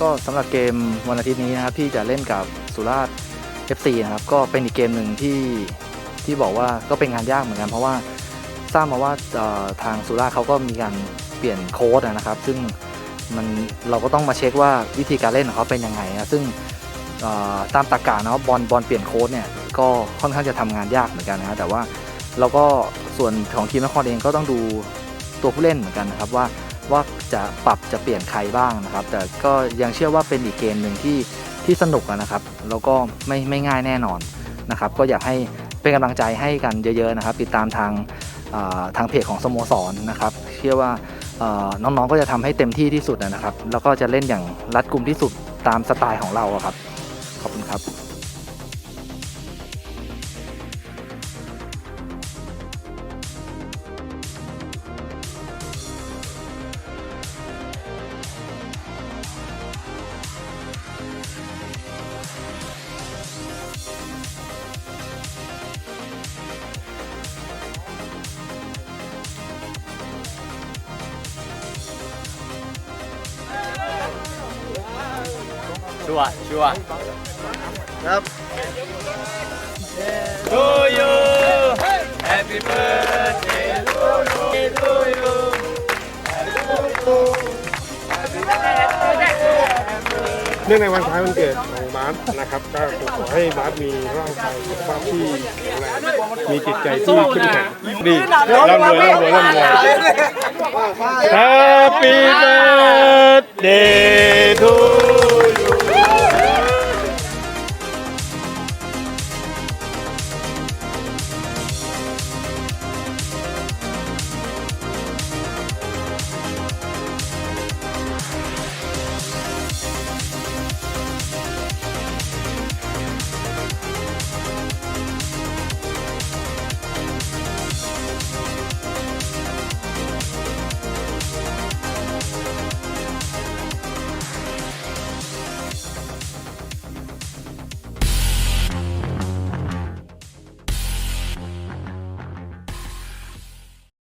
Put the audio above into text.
ก็สำหรับเกมวันอาทิตย์นี้นะครับที่จะเล่นกับสุราษฎร์ FC นะครับก็เป็นอีกเกมหนึ่งที่ที่บอกว่าก็เป็นงานยากเหมือนกัน เพราะว่าทราบมาว่าทางสุราษฎร์เขาก็มีการเปลี่ยนโค้ดนะครับ ซึ่งมันเราก็ต้องมาเช็คว่าวิธีการเล่นของเขาเป็นยังไงนะซึ่งตามตรรกะนาะบอลบอลเปลี่ยนโค้ดเนี่ยก็ค่อนข้างจะทำงานยากเหมือนกันนะฮะแต่ว่าเราก็ส่วนของทีมนครเองก็ต้องดูตัวผู้เล่นเหมือนกันนะครับว่า ว่าจะปรับจะเปลี่ยนใครบ้างนะครับ แต่ก็ยังเชื่อว่าเป็นอีกเกมหนึ่งที่ที่สนุกอะนะครับ แล้วก็ไม่ไม่ง่ายแน่นอนนะครับ ก็อยากให้เป็นกำลังใจให้กันเยอะๆนะครับ ติดตามทางทางเพจของสโมสรนะครับ เชื่อว่าน้องๆก็จะทำให้เต็มที่ที่สุดนะครับ แล้วก็จะเล่นอย่างรัดกุมที่สุดตามสไตล์ของเราครับ ขอบคุณครับ ชัวร์ชัวร์ครับ to you Happy birthday to you to you เนื่องในวันคล้ายวันเกิดของบาสนะครับก็ขอให้บาสมีร่างกายสุขภาพที่แข็งแรงมีจิตใจที่เข้มแข็งดีร่ำรวยร่ำรวยร่ำรวย Happy birthday